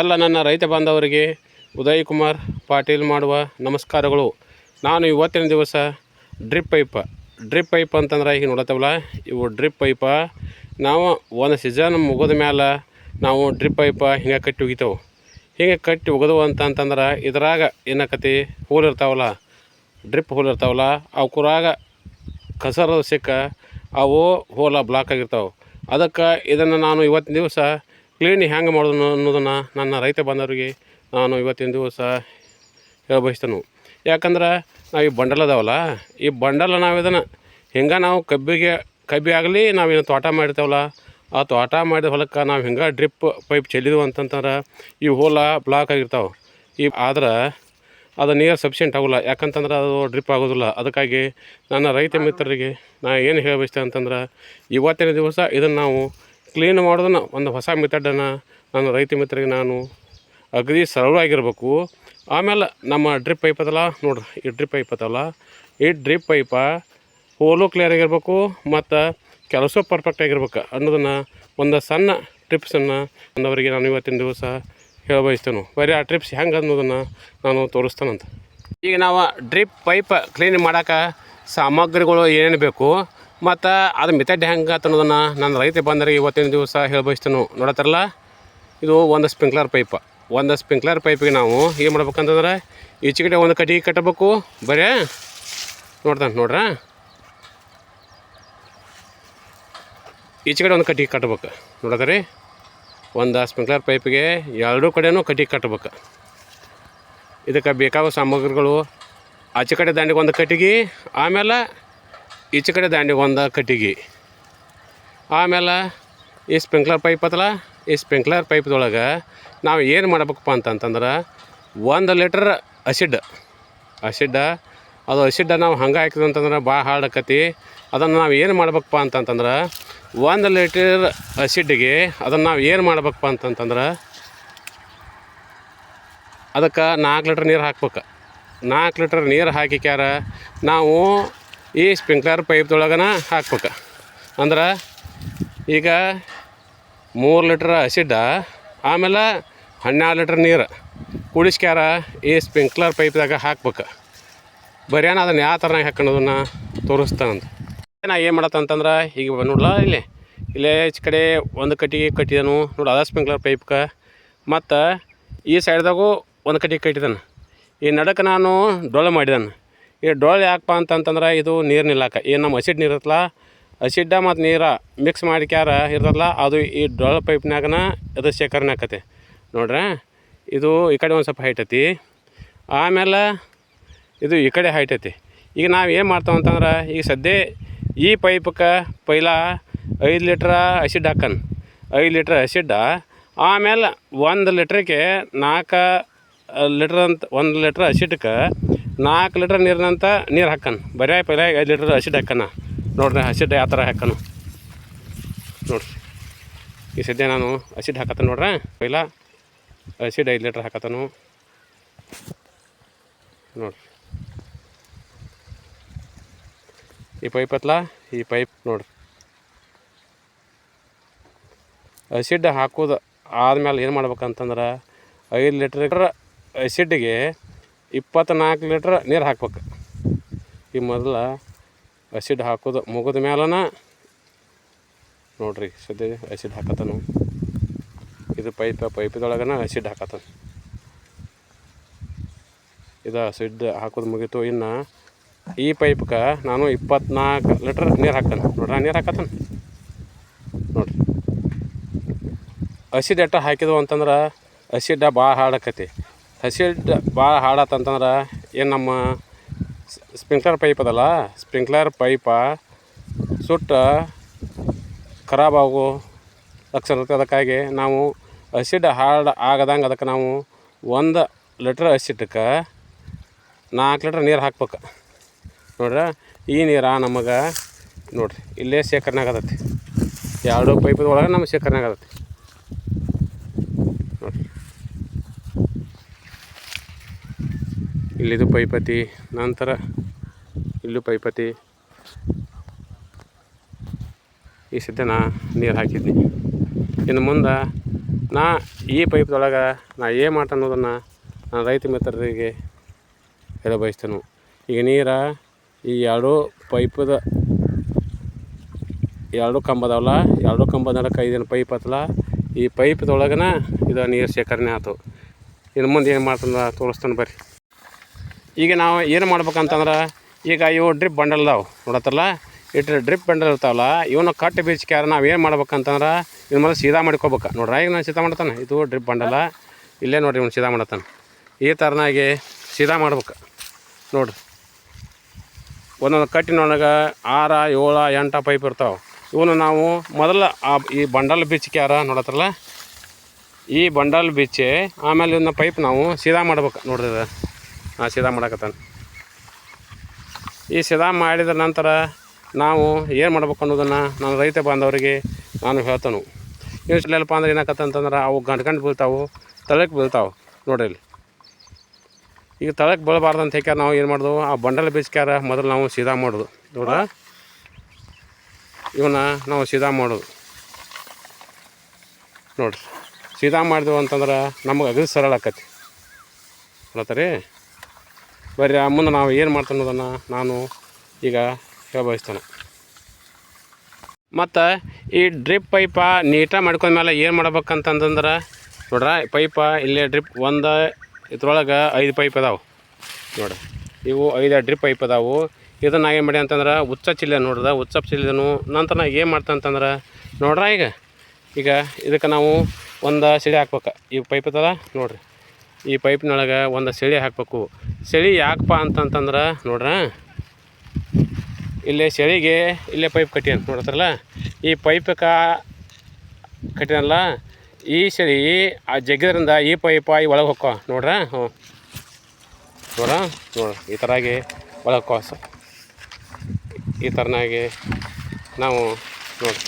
ಎಲ್ಲ ನನ್ನ ರೈತ ಬಾಂಧವರಿಗೆ ಉದಯ್ ಕುಮಾರ್ ಪಾಟೀಲ್ ಮಾಡುವ ನಮಸ್ಕಾರಗಳು. ನಾನು ಇವತ್ತಿನ ದಿವಸ ಡ್ರಿಪ್ ಪೈಪ. ಡ್ರಿಪ್ ಪೈಪ್ ಅಂತಂದ್ರೆ ಈಗ ನೋಡತ್ತವಲ್ಲ, ಇವು ಡ್ರಿಪ್ ಪೈಪ. ನಾವು ಒಂದು ಸೀಸನ್ ಮುಗಿದ ಮೇಲೆ ನಾವು ಡ್ರಿಪ್ ಪೈಪ ಹಿಂಗೆ ಕಟ್ಟಿ ಒಗಿತೇವೆ. ಹಿಂಗೆ ಕಟ್ಟಿ ಒಗದು ಅಂತಂತಂದ್ರೆ ಇದ್ರಾಗ ಏನಕತಿ ಹೋಲ್ ಇರ್ತಾವಲ್ಲ, ಡ್ರಿಪ್ ಹೋಲ್ ಇರ್ತಾವಲ್ಲ ಅವಕುರಾಗ ಕಸರದ ಸಿಕ್ಕ ಅವು ಹೋಲ ಬ್ಲಾಕ್ ಆಗಿರ್ತಾವೆ. ಅದಕ್ಕೆ ಇದನ್ನು ನಾನು ಇವತ್ತಿನ ದಿವಸ ಕ್ಲೀನ್ ಹೆಂಗೆ ಮಾಡೋದು ಅನ್ನೋದನ್ನು ನನ್ನ ರೈತ ಬಾಂಧವರಿಗೆ ನಾನು ಇವತ್ತಿನ ದಿವಸ ಹೇಳಬಯಸ್ತೇನೆ. ಯಾಕಂದ್ರೆ ನಾವು ಈ ಬಂಡಲ್ ಅದಾವಲ್ಲ, ಈ ಬಂಡಲ್ ನಾವು ಇದನ್ನು ಹಿಂಗೆ ನಾವು ಕಬ್ಬಿಗೆ ಕಬ್ಬಿ ಆಗಲಿ ನಾವೇನು ತೋಟ ಮಾಡಿರ್ತೇವಲ್ಲ, ಆ ತೋಟ ಮಾಡಿದ ಹೊಲಕ್ಕೆ ನಾವು ಹಿಂಗೆ ಡ್ರಿಪ್ ಪೈಪ್ ಚೆಲ್ಲಿದ್ವು ಅಂತಂತಂದ್ರೆ ಈ ಹೋಲ ಬ್ಲಾಕ್ ಆಗಿರ್ತಾವೆ. ಈ ಆದ್ರೆ ಅದು ನೀರು ಸಫಿಷಿಯೆಂಟ್ ಆಗೋಲ್ಲ. ಯಾಕಂತಂದ್ರೆ ಅದು ಡ್ರಿಪ್ ಆಗೋದಿಲ್ಲ. ಅದಕ್ಕಾಗಿ ನನ್ನ ರೈತ ಮಿತ್ರರಿಗೆ ನಾ ಏನು ಹೇಳಬಯಸ್ತೇನೆ ಅಂತಂದ್ರೆ, ಇವತ್ತಿನ ದಿವಸ ಇದನ್ನು ನಾವು ಕ್ಲೀನ್ ಮಾಡೋದನ್ನು, ಒಂದು ಹೊಸ ಮೆಥಡನ್ನು ನಾನು ರೈತ ಮಿತ್ರರಿಗೆ ನಾನು ಅಗದಿ ಸರಳವಾಗಿರ್ಬೇಕು. ಆಮೇಲೆ ನಮ್ಮ ಡ್ರಿಪ್ ಪೈಪ್ ಅದಲ್ಲ, ನೋಡ್ರಿ, ಈ ಡ್ರಿಪ್ ಪೈಪ್ ಅದಲ್ಲ, ಈ ಡ್ರಿಪ್ ಪೈಪ ಹೋಲು ಕ್ಲಿಯರ್ ಆಗಿರಬೇಕು, ಮತ್ತು ಕೆಲಸ ಪರ್ಫೆಕ್ಟ್ ಆಗಿರ್ಬೇಕು ಅನ್ನೋದನ್ನು ಒಂದು ಸಣ್ಣ ಟ್ರಿಪ್ಸನ್ನು ಅಂದವರಿಗೆ ನಾನು ಇವತ್ತಿನ ದಿವಸ ಹೇಳಬಯಸ್ತೇನೆ. ಬರೀ ಆ ಟ್ರಿಪ್ಸ್ ಹೆಂಗೆ ಅನ್ನೋದನ್ನು ನಾನು ತೋರಿಸ್ತಾನಂತ. ಈಗ ನಾವು ಡ್ರಿಪ್ ಪೈಪ್ ಕ್ಲೀನ್ ಮಾಡೋಕೆ ಸಾಮಗ್ರಿಗಳು ಏನೇನು ಬೇಕು ಮತ್ತು ಅದು ಮೆಥಡ್ ಹೆಂಗೆ ಅನ್ನೋದನ್ನು ನನ್ನ ರೈತ ಬಂದರೆ ಇವತ್ತಿನ ದಿವಸ ಹೇಳ್ಬಯಸ್ತೇನು. ನೋಡತ್ತಾರಲ್ಲ? ಇದು ಒಂದು ಸ್ಪ್ರಿಂಕ್ಲರ್ ಪೈಪ್. ಒಂದು ಸ್ಪ್ರಿಂಕ್ಲರ್ ಪೈಪಿಗೆ ನಾವು ಏನು ಮಾಡ್ಬೇಕಂತಂದ್ರೆ ಈಚೆ ಕಡೆ ಒಂದು ಕಟ್ಟಿಗೆ ಕಟ್ಟಬೇಕು. ಬರೇ? ನೋಡ್ತಾನೆ ನೋಡ್ರ? ಈಚೆ ಕಡೆ ಒಂದು ಕಟ್ಟಿಗೆ ಕಟ್ಬೇಕು ರೀ ಒಂದು ಸ್ಪ್ರಿಂಕ್ಲರ್ ಪೈಪಿಗೆ ಎರಡೂ ಕಡೆನೂ ಕಟ್ಟಿಗೆ ಕಟ್ಬೇಕು ಇದಕ್ಕೆ ಬೇಕಾಗೋ ಸಾಮಗ್ರಿಗಳು ಆಚೆ ಕಡೆ ದಾಂಡಿಗೆ ಒಂದು ಕಟ್ಟಿಗೆ, ಆಮೇಲೆ ಈಚೆ ಕಡೆ ದಾಂಡಿಗೆ ಒಂದು ಕಟ್ಟಿಗೆ. ಆಮೇಲೆ ಈ ಸ್ಪ್ರಿಂಕ್ಲರ್ ಪೈಪ್ ಅದಲ್ಲ ಈ ಸ್ಪ್ರಿಂಕ್ಲರ್ ಪೈಪ್ದೊಳಗೆ ನಾವು ಏನು ಮಾಡ್ಬೇಕಪ್ಪ ಅಂತಂತಂದ್ರೆ ಒಂದು ಲೀಟ್ರ್ ಅಸಿಡ್ ಅಸಿಡ್, ಅದು ಅಸಿಡ್ ನಾವು ಹಂಗೆ ಹಾಕಿದ್ವಿ ಅಂತಂದ್ರೆ ಭಾಳ ಹಾರ್ಡ್ ಆಕತಿ. ಅದನ್ನು ನಾವು ಏನು ಮಾಡ್ಬೇಕಪ್ಪ ಅಂತಂತಂದ್ರೆ ಒಂದು ಲೀಟರ್ ಅಸಿಡ್ಗೆ ಅದನ್ನು ನಾವು ಏನು ಮಾಡ್ಬೇಕಪ್ಪ ಅಂತಂತಂದ್ರೆ ಅದಕ್ಕೆ ನಾಲ್ಕು ಲೀಟ್ರ್ ನೀರು ಹಾಕ್ಬೇಕು. ನಾಲ್ಕು ಲೀಟ್ರ್ ನೀರು ಹಾಕಿಕ್ಯಾರ ನಾವು ಈ ಸ್ಪ್ರಿಂಕ್ಲರ್ ಪೈಪ್ದೊಳಗನ ಹಾಕ್ಬೇಕು. ಅಂದ್ರೆ ಈಗ ಮೂರು ಲೀಟ್ರ್ ಹಸಿಡ್ಡ, ಆಮೇಲೆ ಹನ್ನೆರಡು ಲೀಟ್ರ್ ನೀರು ಕುಡಿಸ್ಕ್ಯಾರ ಈ ಸ್ಪ್ರಿಂಕ್ಲರ್ ಪೈಪ್ದಾಗ ಹಾಕ್ಬೇಕು. ಬರಿಯಾನ ಅದನ್ನು ಯಾವ ಥರನಾಗ ಹಾಕೋದನ್ನು ತೋರಿಸ್ತಾನಂತ ನಾ ಏನು ಮಾಡತ್ತಂತಂದ್ರೆ ಈಗ ನೋಡ್ಲ ಇಲ್ಲಿ, ಇಲ್ಲೇ ಈಚೆ ಕಡೆ ಒಂದು ಕಟ್ಟಿಗೆ ಕಟ್ಟಿದನು. ನೋಡಿ ಅದ ಸ್ಪ್ರಿಂಕ್ಲರ್ ಪೈಪ್ಗೆ ಮತ್ತು ಈ ಸೈಡ್ದಾಗೂ ಒಂದು ಕಟ್ಟಿಗೆ ಕಟ್ಟಿದಾನೆ. ಈ ನಡಕ್ಕೆ ನಾನು ಡೊಳ್ಳು ಮಾಡಿದಾನೆ. ಈ ಡೊಳ್ಳು ಯಾಕಪ್ಪ ಅಂತಂತಂದ್ರೆ ಇದು ನೀರು ನಿಲ್ಲಕ್ಕೆ ಏನು ನಮ್ಮ ಹಸಿಡ್ ನೀರು ಇರ್ತಲ್ಲ ಹಸಿಡ್ಡ ಮತ್ತು ನೀರು ಮಿಕ್ಸ್ ಮಾಡಿಕ್ಯಾರ ಇರ್ತದಲ್ಲ, ಅದು ಈ ಡೊಳ್ಳು ಪೈಪ್ನಾಗನ ಅದು ಶೇಖರಣೆ ಆಕತಿ. ನೋಡ್ರಿ, ಇದು ಈ ಕಡೆ ಒಂದು ಸ್ವಲ್ಪ ಹೈಟ್ ಐತಿ. ಆಮೇಲೆ ಇದು ಈ ಕಡೆ ಹೈಟ್ ಐತಿ. ಈಗ ನಾವು ಏನು ಮಾಡ್ತೇವೆ ಅಂತಂದ್ರೆ, ಈಗ ಸದ್ಯ ಈ ಪೈಪಕ್ಕೆ ಪೈಲ ಐದು ಲೀಟ್ರ ಹಸಿಡ್ ಹಾಕನ್. ಐದು ಲೀಟ್ರ್ ಹಸಿಡ್ಡ, ಆಮೇಲೆ ಒಂದು ಲೀಟ್ರಿಗೆ ನಾಲ್ಕು ಲೀಟ್ರ್ ಅಂತ, ಒಂದು ಲೀಟ್ರ್ ಹಸಿಡ್ಕ್ಕೆ ನಾಲ್ಕು ಲೀಟ್ರ್ ನೀರಿನಂತ ನೀರು ಹಾಕನ್. ಬರೀ ಪೈಲ ಐದು ಲೀಟ್ರ್ ಹಸಿಡ್ ಹಾಕನ. ನೋಡ್ರಿ ಹಸಿಡ್ ಯಾವ ಥರ ಹಾಕನು. ನೋಡ್ರಿ. ಈ ಸದ್ಯ ನಾನು ಹಸಿಡ್ ಹಾಕತ್ತೆ ನೋಡ್ರಿ. ಪೈಲ ಹಸಿಡ್ ಐದು ಲೀಟ್ರ್ ಹಾಕತ್ತನು. ನೋಡ್ರಿ. ಈ ಪೈಪ್ ಹತ್ಲ ಈ ಪೈಪ್ ನೋಡ್ರಿ. ಹಸಿಡ್ ಹಾಕೋದು ಆದ್ಮೇಲೆ ಏನು ಮಾಡ್ಬೇಕಂತಂದ್ರೆ ಐದು ಲೀಟ್ರ್ ಅಸಿಡ್ಗೆ ಇಪ್ಪತ್ತ್ನಾಲ್ಕು ಲೀಟ್ರ್ ನೀರು ಹಾಕ್ಬೇಕು. ಈ ಮೊದಲ ಅಸಿಡ್ ಹಾಕೋದು ಮುಗಿದ ಮ್ಯಾಲನ ನೋಡ್ರಿ ಸದ್ಯ ಅಸಿಡ್ ಹಾಕತ್ತನು ಇದು ಪೈಪ್ ಪೈಪ್ದೊಳಗನ ಅಸಿಡ್ ಹಾಕತ್ತಾನ. ಇದು ಅಸಿಡ್ ಹಾಕೋದು ಮುಗೀತು, ಇನ್ನು ಈ ಪೈಪ್ಗೆ ನಾನು ಇಪ್ಪತ್ನಾಲ್ಕು ಲೀಟ್ರ್ ನೀರು ಹಾಕ್ತಾನೆ. ನೋಡ್ರಿ ನೀರು ಹಾಕತ್ತಾನೆ? ನೋಡ್ರಿ. ಹಸಿಡ್ ಎಟ್ಟ ಹಾಕಿದ್ವು ಅಂತಂದ್ರೆ ಹಸಿಡ್ಡ ಭಾಳ ಹಾಡಾಕತಿ ಹಸಿಡ್ ಭಾಳ ಹಾಳಾತಂತಂದ್ರೆ ಏನು ನಮ್ಮ ಸ್ಪ್ರಿಂಕ್ಲರ್ ಪೈಪ್ ಅದಲ್ಲ, ಸ್ಪ್ರಿಂಕ್ಲರ್ ಪೈಪ ಸುಟ್ಟ ಖರಾಬ್ ಆಗೋ ಲಕ್ಷಣ ಇರುತ್ತೆ. ಅದಕ್ಕಾಗಿ ನಾವು ಹಸಿಡ್ ಹಾರ್ಡ್ ಆಗದಂಗೆ ಅದಕ್ಕೆ ನಾವು ಒಂದು ಲೀಟ್ರ್ ಹಸಿಟ್ಟಕ್ಕೆ ನಾಲ್ಕು ಲೀಟ್ರ್ ನೀರು ಹಾಕ್ಬೇಕು. ನೋಡ್ರಿ, ಈ ನೀರು ನಮಗೆ ನೋಡ್ರಿ, ಇಲ್ಲೇ ಶೇಖರಣೆ ಆಗತೈತಿ. ಎರಡು ಪೈಪದ ಒಳಗೆ ನಮಗೆ ಶೇಖರಣೆ ಆಗತೈತಿ. ಇಲ್ಲಿದು ಪೈಪತಿ, ನಂತರ ಇಲ್ಲೂ ಪೈಪತಿ. ಈ ಸದ್ಯ ನೀರು ಹಾಕಿದ್ದೆ ಇನ್ನು ಮುಂದೆ ನಾ ಈ ಪೈಪ್ದೊಳಗೆ ನಾ ಏನು ಮಾಡ್ತೆ ಅನ್ನೋದನ್ನು ನಾನು ರೈತ ಮಿತ್ರರಿಗೆ ಹೇಳ ಬಯಸ್ತೇನೆ. ಈಗ ನೀರು ಈ ಎರಡು ಪೈಪದ ಎರಡು ಕಂಬದವಲ್ಲ ಎರಡು ಕಂಬದ ನಡಕ್ಕೆ ಐದೇನು ಪೈಪ್ ಹತ್ತಲ್ಲ, ಈ ಪೈಪ್ದೊಳಗನ ಇದು ನೀರು ಶೇಖರಣೆ ಆಯ್ತು ಇನ್ನು ಮುಂದೆ ಏನು ಮಾಡ್ತಾನೆ ತೋರಿಸ್ತಾನೆ ಬರ್ರಿ. ಈಗ ನಾವು ಏನು ಮಾಡ್ಬೇಕಂತಂದ್ರೆ, ಈಗ ಇವು ಡ್ರಿಪ್ ಬಂಡಲ್ ಅದಾವೆ ನೋಡತ್ತಲ್ಲ ಇಟ್ಟು ಡ್ರಿಪ್ ಬಂಡಲ್ ಇರ್ತಾವಲ್ಲ ಇವನ್ನ ಕಟ್ ಬೀಚ್ಕ್ಯಾರ ನಾವು ಏನು ಮಾಡ್ಬೇಕಂತಂದ್ರೆ, ಇವ್ನ ಮೊದಲು ಸೀದಾ ಮಾಡ್ಕೋಬೇಕು. ನೋಡ್ರಿ, ಈಗ ನಾನು ಸೀದಾ ಮಾಡ್ತಾನೆ, ಇದು ಡ್ರಿಪ್ ಬಂಡಲ್ಲ ಇಲ್ಲೇ ನೋಡ್ರಿ ಇವ್ನು ಸೀದಾ ಮಾಡತ್ತಾನೆ ಈ ಥರನಾಗಿ ಸೀದಾ ಮಾಡ್ಬೇಕು. ನೋಡ್ರಿ. ಒಂದೊಂದು ಕಟ್ಟಿನೊಳಗೆ ಆರ, ಏಳ, ಎಂಟ ಪೈಪ್ ಇರ್ತಾವೆ. ಇವನು ನಾವು ಮೊದಲು ಆ ಈ ಬಂಡಲ್ ಬೀಚ್ಕ್ಯಾರ ನೋಡತ್ತಲ್ಲ ಈ ಬಂಡಲ್ ಬೀಚಿ ಆಮೇಲೆ ಇವನ್ನ ಪೈಪ್ ನಾವು ಸೀದಾ ಮಾಡ್ಬೇಕು. ನೋಡ್ರಿ ಇದು ಸಿದಾ ಮಾಡಕತ್ತಾನೆ. ಈ ಸೀದಾ ಮಾಡಿದ ನಂತರ ನಾವು ಏನು ಮಾಡ್ಬೇಕು ಅನ್ನೋದನ್ನು ನಾನು ರೈತ ಬಾಂಧವರಿಗೆ ನಾನು ಹೇಳ್ತಾನು. ಇಷ್ಟೆಲ್ಲಪ್ಪ ಅಂದ್ರೆ ಏನಾಕತ್ತಂತಂದ್ರೆ ಅವು ಗಂಟು ಗಂಟು ಬೀಳ್ತಾವೆ ತಳಕ್ಕೆ ಬೀಳ್ತಾವೆ ನೋಡ್ರಿ ಇಲ್ಲಿ. ಈಗ ತಳಕ್ಕೆ ಬೀಳಬಾರ್ದು ಅಂತ ಹೇಳಿ ನಾವು ಏನು ಮಾಡೋದು? ಆ ಬಂಡಲ್ ಬೀಸ್ಕ್ಯಾರ ಮೊದಲು ನಾವು ಸೀದಾ ಮಾಡೋದು. ನೋಡ ಇವನ್ನ ನಾವು ಸೀದಾ ಮಾಡೋದು. ನೋಡ್ರಿ. ಸೀದಾ ಮಾಡಿದೆವು ಅಂತಂದ್ರೆ ನಮಗೆ ಅಗದಿ ಸರಳ ಆಕತಿ. ಹೇಳ್ತಾರೆ ಬರ್ರಿ, ಆ ಮುಂದೆ ನಾವು ಏನು ಮಾಡ್ತಾನೆ ಅನ್ನೋದನ್ನು ನಾನು ಈಗ ಹೇಳಬಯಸ್ತೇನೆ ಮತ್ತು ಈ ಡ್ರಿಪ್ ಪೈಪ ನೀಟಾಗಿ ಮಾಡ್ಕೊಂಡ್ಮೇಲೆ ಏನು ಮಾಡ್ಬೇಕಂತಂದ್ರೆ, ನೋಡ್ರ ಪೈಪ ಇಲ್ಲೇ ಡ್ರಿಪ್ ಒಂದು ಇದ್ರೊಳಗೆ ಐದು ಪೈಪ್ ಅದಾವೆ. ನೋಡ್ರಿ, ಇವು ಐದು ಡ್ರಿಪ್ ಪೈಪ್ ಅದಾವು. ಇದನ್ನು ಏನು ಮಾಡಿ ಅಂತಂದ್ರೆ, ಉಚ್ಚ ಚಿಲ್ಲೆ ನೋಡ್ದ ಉಚ್ಚ ಚಿಲ್ಲೆನು ನಂತರ ನಾ ಏನು ಮಾಡ್ತಾ ಅಂತಂದ್ರೆ, ನೋಡ್ರ ಈಗ. ಈಗ ಇದಕ್ಕೆ ನಾವು ಒಂದು ಸಿಡಿ ಹಾಕ್ಬೇಕು. ಈ ಪೈಪ್ ಅದ ನೋಡ್ರಿ. ಈ ಪೈಪ್ನೊಳಗೆ ಒಂದು ಸೆಳಿ ಹಾಕಬೇಕು. ಸೆಳಿ ಯಾಕಪ್ಪ ಅಂತಂತಂದ್ರೆ ನೋಡ್ರ, ಇಲ್ಲೇ ಸೆಳಿಗೆ ಇಲ್ಲೇ ಪೈಪ್ ಕಟ್ಟಿಯನ್ ನೋಡ್ತಾರಲ್ಲ, ಈ ಪೈಪಕ್ಕ ಕಟ್ಟಿನಲ್ಲ ಈ ಸೆಳಿ ಆ ಜಗ್ಗಿದ್ರಿಂದ ಈ ಪೈಪ ಈ ಒಳಗೆ ಹೊಕ್ಕೋ. ನೋಡ್ರ? ಹ್ಞೂ. ನೋಡ ನೋಡ್ರಿ? ಈ ಥರಾಗಿ ಒಳಗೆ ಹೊಕ್ಕೋ. ಈ ಥರನಾಗಿ ನಾವು ನೋಡ್ರಿ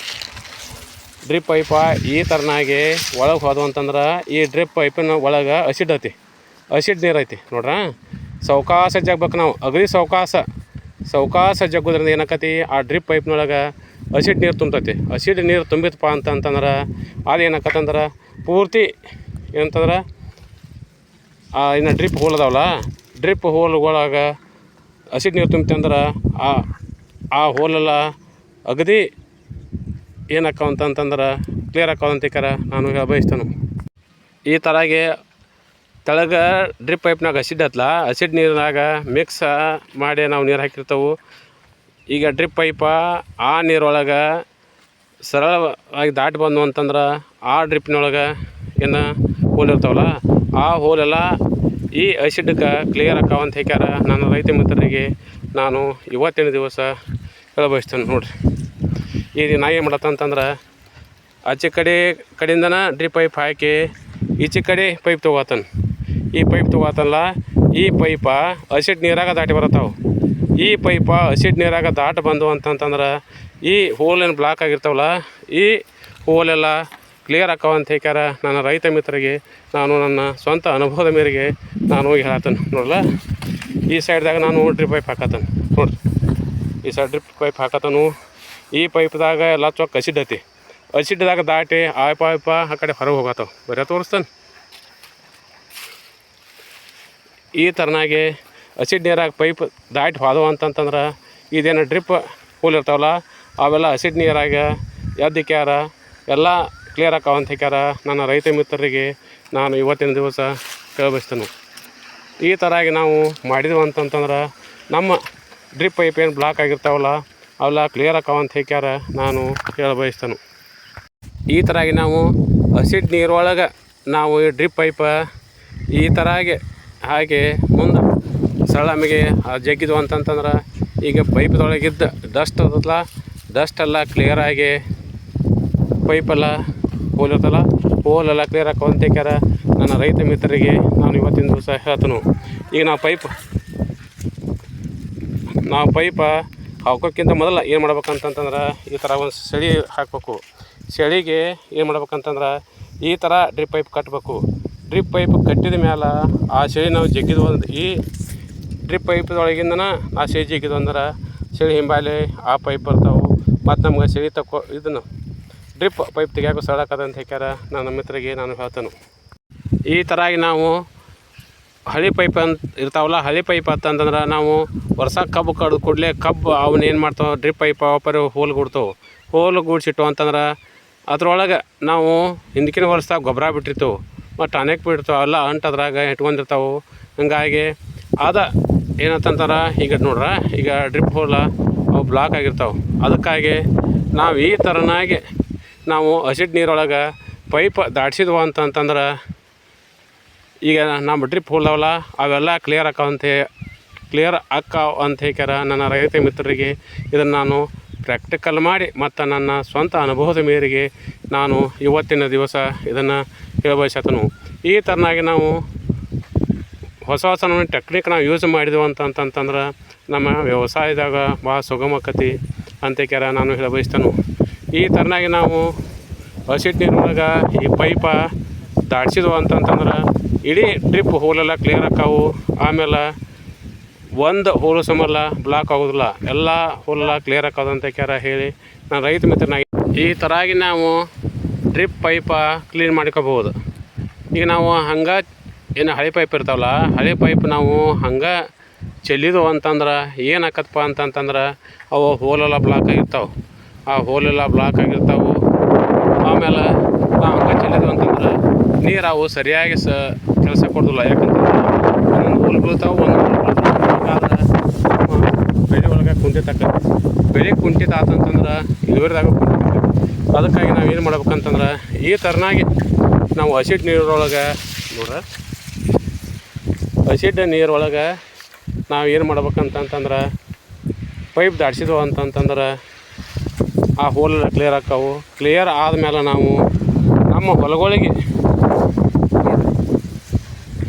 ಡ್ರಿಪ್ ಪೈಪ ಈ ಥರನಾಗಿ ಒಳಗೆ ಹೋದವು ಅಂತಂದ್ರೆ ಈ ಡ್ರಿಪ್ ಪೈಪಿನ ಒಳಗೆ ಅಸಿಡ್ ಐತಿ. ಅಸಿಡ್ ನೀರು ಐತಿ, ನೋಡ್ರ? ಸೌಕಾಸ ಜಗ್ಬೇಕು ನಾವು ಅಗದಿ ಸೌಕಾಸ. ಸೌಕಾಸ ಜಗ್ಗೋದ್ರಿಂದ ಏನಾಕತಿ? ಆ ಡ್ರಿಪ್ ಪೈಪ್ನೊಳಗೆ ಅಸಿಡ್ ನೀರು ತುಂಬತೈತಿ. ಅಸಿಡ್ ನೀರು ತುಂಬಿತಪ್ಪ ಅಂತ ಅಂತಂದ್ರೆ ಅದು ಏನಾಕತ್ತಂದ್ರೆ ಪೂರ್ತಿ ಏನಂತಂದ್ರೆ, ಆ ಇನ್ನು ಡ್ರಿಪ್ ಹೋಲ್ ಅದಾವಲ್ಲ ಡ್ರಿಪ್ ಹೋಲ್ಗೊಳಗೆ ಅಸಿಡ್ ನೀರು ತುಂಬಿತಂದ್ರೆ ಆ ಆ ಹೋಲೆಲ್ಲ ಅಗದಿ ಏನಕ್ಕಾವ ಅಂತಂತಂದ್ರೆ ಕ್ಲಿಯರ್ ಆಕ್ಕಾವ ಅಂತಿಕಾರ ನಾನು ಬಯಸ್ತೇನೆ. ಈ ಥರಾಗಿ ತೆಳಗೆ ಡ್ರಿಪ್ ಪೈಪ್ನಾಗ ಹಸಿಡ್ ಹತ್ಲ ಹಸಿಡ್ ನೀರಿನಾಗ ಮಿಕ್ಸ್ ಮಾಡಿ ನಾವು ನೀರು ಹಾಕಿರ್ತೇವೆ. ಈಗ ಡ್ರಿಪ್ ಪೈಪ ಆ ನೀರೊಳಗೆ ಸರಳವಾಗಿ ದಾಟಿ ಬಂದು ಅಂತಂದ್ರೆ ಆ ಡ್ರಿಪ್ನೊಳಗೆ ಏನು ಹೋಲ್ ಇರ್ತಾವಲ್ಲ, ಆ ಹೋಲೆಲ್ಲ ಈ ಅಸಿಡ್ಗೆ ಕ್ಲಿಯರ್ ಆಕ್ಕಾವ ಅಂತ ಹೇಳ್ಯಾರ ನನ್ನ ರೈತ ಮಿತ್ರರಿಗೆ ನಾನು ಇವತ್ತಿನ ದಿವಸ ಹೇಳ ಬಯಸ್ತೇನೆ ನೋಡ್ರಿ. ಈಗ ನಾ ಏನು ಮಾಡತ್ತಂತಂದ್ರೆ ಆಚೆ ಕಡೆ ಕಡೆಯಿಂದನ ಡ್ರಿಪ್ ಪೈಪ್ ಹಾಕಿ ಈಚೆ ಕಡೆ ಪೈಪ್ ತೊಗೋತಾನ. ಈ ಪೈಪ್ ತೊಗೋತಲ್ಲ ಈ ಪೈಪ ಹಸಿಟ್ ನೀರಾಗ ದಾಟಿ ಬರತ್ತಾವೆ. ಈ ಪೈಪ ಹಸಿಟ್ ನೀರಾಗ ದಾಟ ಬಂದು ಅಂತಂತಂದ್ರೆ ಈ ಹೋಲ್ ಏನು ಬ್ಲಾಕ್ ಆಗಿರ್ತಾವಲ್ಲ, ಈ ಹೋಲೆಲ್ಲ ಕ್ಲಿಯರ್ ಅಂತ ಹೇಳ್ಯಾರ ನನ್ನ ರೈತ ಮಿತ್ರರಿಗೆ, ನಾನು ನನ್ನ ಸ್ವಂತ ಅನುಭವದ ಮೇರೆಗೆ ನಾನು ಹೋಗಿ ಹೇಳತ್ತೇನೆ. ನೋಡಲ್ಲ ಈ ಸೈಡ್ದಾಗ ನಾನು ಡ್ರಿಪ್ ಪೈಪ್ ಹಾಕತ್ತೇನೆ. ನೋಡ್ರಿ. ಈ ಸೈಡ್ ಡ್ರಿಪ್ ಪೈಪ್ ಹಾಕತ್ತನು. ಈ ಪೈಪ್ದಾಗ ಎಲ್ಲ ಚೊಕ್ಕ ಅಸಿಡ್ ಐತಿ. ಅಸಿಡ್ದಾಗ ದಾಟಿ ಆ ಪೈಪ ಆ ಕಡೆ ಹೊರಗೆ ಹೋಗತ್ತವ. ಬರೀ ತೋರಿಸ್ತಾನೆ. ಈ ಥರನಾಗಿ ಹಸಿಡ್ ನೀರಾಗ ಪೈಪ್ ದಾಟಿ ಹೋದವು ಅಂತಂತಂದ್ರೆ ಇದೇನು ಡ್ರಿಪ್ ಕೂಲ್ ಇರ್ತಾವಲ್ಲ, ಅವೆಲ್ಲ ಅಸಿಡ್ ನೀರಾಗ ಎದ್ದಿಕ್ಯಾರ ಎಲ್ಲ ಕ್ಲಿಯರ್ ಆಕಾವ ಹಾಕ್ಯಾರ. ನನ್ನ ರೈತ ಮಿತ್ರರಿಗೆ ನಾನು ಇವತ್ತಿನ ದಿವಸ ಕೇಳಬಯಸ್ತೇನೆ ಈ ಥರಾಗಿ ನಾವು ಮಾಡಿದೆವು ಅಂತಂತಂದ್ರೆ ನಮ್ಮ ಡ್ರಿಪ್ ಪೈಪ್ ಏನು ಬ್ಲಾಕ್ ಆಗಿರ್ತಾವಲ್ಲ ಅವೆಲ್ಲ ಕ್ಲಿಯರ್ ಆಕಾವ ಅಂತ ಹೇಳ್ಯಾರ ನಾನು ಹೇಳ ಬಯಸ್ತಾನು ಈ ಥರಾಗಿ ನಾವು ಹಸಿಡ್ ನೀರೊಳಗೆ ನಾವು ಡ್ರಿಪ್ ಪೈಪ ಈ ಥರಾಗೆ ಹಾಗೆ ಮುಂದೆ ಸರಳ ನಮಗೆ ಜಗ್ಗಿದ್ವು ಅಂತಂತಂದ್ರೆ ಈಗ ಪೈಪ್ದೊಳಗಿದ್ದ ಡಸ್ಟ್ ಅದಲ್ಲ ಡಸ್ಟ್ ಎಲ್ಲ ಕ್ಲಿಯರಾಗಿ ಪೈಪೆಲ್ಲ ಹೋಲ್ ಇರ್ತಲ್ಲ ಹೋಲೆಲ್ಲ ಕ್ಲಿಯರ್ ಹಾಕೋ ಅಂತ ನನ್ನ ರೈತ ಮಿತ್ರರಿಗೆ ನಾನು ಇವತ್ತಿನ ದಿವಸ ಹೇಳ್ತನು. ಈಗ ನಾವು ಪೈಪ್ ನಾವು ಪೈಪ ಹಾಕೋಕ್ಕಿಂತ ಮೊದಲು ಏನು ಮಾಡ್ಬೇಕಂತಂತಂದ್ರೆ ಈ ಥರ ಒಂದು ಸೆಳಿ ಹಾಕಬೇಕು. ಸೆಳಿಗೆ ಏನು ಮಾಡ್ಬೇಕಂತಂದ್ರೆ ಈ ಥರ ಡ್ರಿಪ್ ಪೈಪ್ ಕಟ್ಟಬೇಕು ಡ್ರಿಪ್ ಪೈಪ್ ಕಟ್ಟಿದ ಮೇಲೆ ಆ ಸೆಳಿ ನಾವು ಜಗ್ಗಿದ್ವು ಒಂದು ಈ ಡ್ರಿಪ್ ಪೈಪ್ದೊಳಗಿಂದನ ಆ ಸೆಳಿ ಜಗ್ಗಿದ್ವು ಅಂದ್ರೆ ಸೆಳಿ ಹಿಂಬಾಲೆ ಆ ಪೈಪ್ ಬರ್ತಾವೆ. ಮತ್ತು ನಮ್ಗೆ ಸೆಳಿ ತಕೋ ಇದನ್ನು ಡ್ರಿಪ್ ಪೈಪ್ ತೆಗಿಯೋಕೆ ಸಳಕದ ಅಂತ ಹೇಳ್ಯಾರ ನನ್ನ ಮಿತ್ರಗೆ ನಾನು ಹೇಳ್ತೇನೆ. ಈ ಥರಾಗಿ ನಾವು ಹಳಿ ಪೈಪ್ ಅಂತ ಇರ್ತಾವಲ್ಲ, ಹಳೆ ಪೈಪ್ ಅಂತಂದ್ರೆ ನಾವು ವರ್ಷ ಕಬ್ಬು ಕಡ್ದು ಕೂಡಲೇ ಕಬ್ಬು ಅವನ್ನ ಏನು ಮಾಡ್ತಾವೆ, ಡ್ರಿಪ್ ಪೈಪ್ ಅವಪರಿ ಹೋಲ್ ಗುಡ್ತಾವೆ. ಹೋಲ್ ಗೂಡ್ಸಿಟ್ಟು ಅಂತಂದ್ರೆ ಅದ್ರೊಳಗೆ ನಾವು ಹಿಂದಕಿನ ವರ್ಷದಾಗ ಗೊಬ್ಬರ ಬಿಟ್ಟಿರ್ತೇವೆ. ಮತ್ತು ಅನೇಕ ಬಿಡ್ತಾವೆ ಎಲ್ಲ ಅಂಟದ್ರಾಗ ಇಟ್ಕೊಂಡಿರ್ತಾವೆ. ಹಂಗಾಗಿ ಅದ ಏನಂತಂತಾರೆ ಈಗ ನೋಡ್ರ, ಈಗ ಡ್ರಿಪ್ ಹೋಲ ಅವು ಬ್ಲಾಕ್ ಆಗಿರ್ತಾವೆ. ಅದಕ್ಕಾಗಿ ನಾವು ಈ ಥರನಾಗಿ ನಾವು ಹಸಿಟ್ಟು ನೀರೊಳಗೆ ಪೈಪ್ ದಾಟ್ಸಿದ್ವು ಅಂತಂತಂದ್ರೆ ಈಗ ನಮ್ಮ ಡ್ರಿಪ್ ಹೋಲ್ದವಲ್ಲ ಅವೆಲ್ಲ ಕ್ಲಿಯರ್ ಆಕಾವಂತೆ ಕ್ಲಿಯರ್ ಆಕ್ಕಾವ ಅಂತ ಹೇಳ್ಯಾರ ನನ್ನ ರೈತ ಮಿತ್ರರಿಗೆ. ಇದನ್ನು ನಾನು ಪ್ರಾಕ್ಟಿಕಲ್ ಮಾಡಿ ಮತ್ತು ನನ್ನ ಸ್ವಂತ ಅನುಭವದ ಮೇರೆಗೆ ನಾನು ಇವತ್ತಿನ ದಿವಸ ಇದನ್ನು ಹೇಳಬಯಸತನು ಈ ಥರನಾಗಿ ನಾವು ಹೊಸ ಹೊಸ ಟೆಕ್ನಿಕ್ ನಾವು ಯೂಸ್ ಮಾಡಿದೆವು ಅಂತಂತಂತಂದ್ರೆ ನಮ್ಮ ವ್ಯವಸಾಯದಾಗ ಭಾಳ ಸುಗಮಕತಿ ಅಂತಕ್ಯಾರ ನಾನು ಹೇಳಬಯಸ್ತೇನೆ. ಈ ಥರನಾಗಿ ನಾವು ಹಸಿಟ್ಟು ನೀರೊಳಗೆ ಈ ಪೈಪ ದಾಟ್ಸಿದ್ವು ಅಂತಂತಂದ್ರೆ ಇಡೀ ಟ್ರಿಪ್ ಹೋಲೆಲ್ಲ ಕ್ಲಿಯರ್ ಆಕಾವು ಆಮೇಲೆ ಒಂದು ಹೋಲು ಸಮಲ್ಲ ಬ್ಲಾಕ್ ಆಗೋದಿಲ್ಲ. ಎಲ್ಲ ಹೋಲೆಲ್ಲ ಕ್ಲಿಯರ್ ಆಕೋದು ಅಂತ ಕ್ಯಾರ ಹೇಳಿ ನಾನು ರೈತ ಮಿತ್ರನಾಗಿ ಈ ಥರಾಗಿ ನಾವು ಡ್ರಿಪ್ ಪೈಪ ಕ್ಲೀನ್ ಮಾಡ್ಕೋಬೋದು ಈಗ ನಾವು ಹಂಗೆ ಏನು ಹಳೆ ಪೈಪ್ ಇರ್ತಾವಲ್ಲ, ಹಳೆ ಪೈಪ್ ನಾವು ಹಂಗೆ ಚೆಲ್ಲಿದ್ವು ಅಂತಂದ್ರೆ ಏನು ಆಕತ್ತಪ್ಪ ಅಂತಂತಂದ್ರೆ ಅವು ಹೋಲೆಲ್ಲ ಬ್ಲಾಕ್ ಆಗಿರ್ತಾವೆ. ಆ ಹೋಲೆಲ್ಲ ಬ್ಲಾಕ್ ಆಗಿರ್ತಾವೆ. ಆಮೇಲೆ ನಾವು ಹಂಗೆ ಚೆಲ್ಲಿದ್ವು ಅಂತಂದ್ರೆ ನೀರು ಅವು ಸರಿಯಾಗಿ ಸ ಕೆಲಸ ಕೊಡೋದಿಲ್ಲ. ಯಾಕಂತಂದ್ರೆ ಒಂದೊಂದು ಹೋಲ್ ಬೀಳ್ತಾವೆ ಒಂದೊಂದು ಬೆಳೆ ಒಳಗೆ ಕುಂಠಿತ ಬೆಳೆ ಕುಂಠಿತ ಆತಂತಂದ್ರೆ ಇಳುವರಿದಾಗ ಅದಕ್ಕಾಗಿ ನಾವು ಏನು ಮಾಡ್ಬೇಕಂತಂದ್ರೆ ಈ ಥರನಾಗಿ ನಾವು ಹಸಿಟ್ಟು ನೀರೊಳಗೆ ನೋಡ್ರ? ಹಸಿಟ್ಟು ನೀರೊಳಗೆ ನಾವು ಏನು ಮಾಡ್ಬೇಕಂತಂತಂದ್ರೆ ಪೈಪ್ ದಾಡ್ಸಿದ್ವು ಅಂತಂತಂದ್ರೆ ಆ ಹೋಲ್ ಕ್ಲಿಯರ್ ಆಕ್ಕಾವು. ಕ್ಲಿಯರ್ ಆದಮೇಲೆ ನಾವು ನಮ್ಮ ಹೊಲಗಳಿಗೆ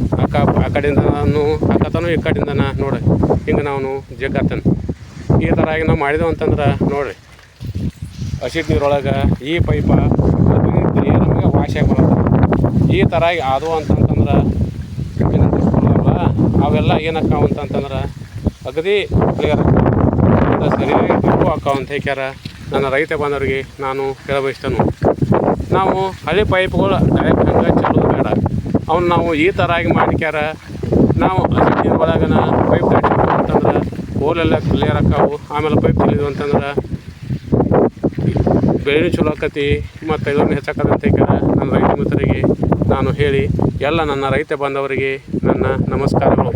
ನೋಡ್ರಿ ಆ ಕಡೆಯಿಂದ ನಾನು ಹಾಕತ್ತಾನು ಈ ಕಡೆಯಿಂದ ನಾ ನೋಡಿ. ಹಿಂಗೆ ನಾವು ಜಗ್ಗತ್ತನ ಈ ಥರ ಆಗಿ ನಾವು ಮಾಡಿದೆವು ಅಂತಂದ್ರೆ ನೋಡಿರಿ. ಹಸಿಟ್ಟು ನೀರೊಳಗೆ ಈ ಪೈಪ ನಮಗೆ ವಾಶ್ ಆಗಿ ಬರೋದು ಈ ಥರ ಆಗಿ ಅದು ಅಂತಂತಂದ್ರೆ ಅವೆಲ್ಲ ಏನಕ್ಕಾವ ಅಂತಂತಂದ್ರೆ ಅಗದಿ ಕ್ಲಿಯರ್ ಸರಿಯಾಗಿ ಆಕ್ಕಾವ ಅಂತ ಹೇಳ್ಯಾರ ನನ್ನ ರೈತ ಬಾಂಧವರಿಗೆ ನಾನು ಹೇಳಬಯಸ್ತೇನೆ. ನಾವು ಹಳೆ ಪೈಪ್ಗಳು ಡೈರೆಕ್ಟ್ ಹಂಗೆ ಚೆಲ್ಲೋದು ಬೇಡ. ಅವ್ನು ನಾವು ಈ ಥರ ಆಗಿ ಮಾಡ್ಕ್ಯಾರ, ನಾವು ಹಸಿಟ್ಟಿನ ಒಳಗನ ಪೈಪ್ ದಾಟಿದ್ವು ಅಂತಂದ್ರೆ ಹೋಲೆಲ್ಲ ಕ್ಲಿಯರ್ ಆಕಾವು ಆಮೇಲೆ ಪೈಪ್ ಚೆಲ್ಲಿದ್ವು ಅಂತಂದ್ರೆ ಬೆಳೆ ಚಲೋ ಆಕತಿ ಮತ್ತು ಇದನ್ನು ಹೇಳ್ಯಾರ ನನ್ನ ರೈತ ಮಿತ್ರರಿಗೆ ನಾನು ಹೇಳಿ, ಎಲ್ಲ ನನ್ನ ರೈತ ಬಾಂಧವರಿಗೆ ನನ್ನ ನಮಸ್ಕಾರಗಳು.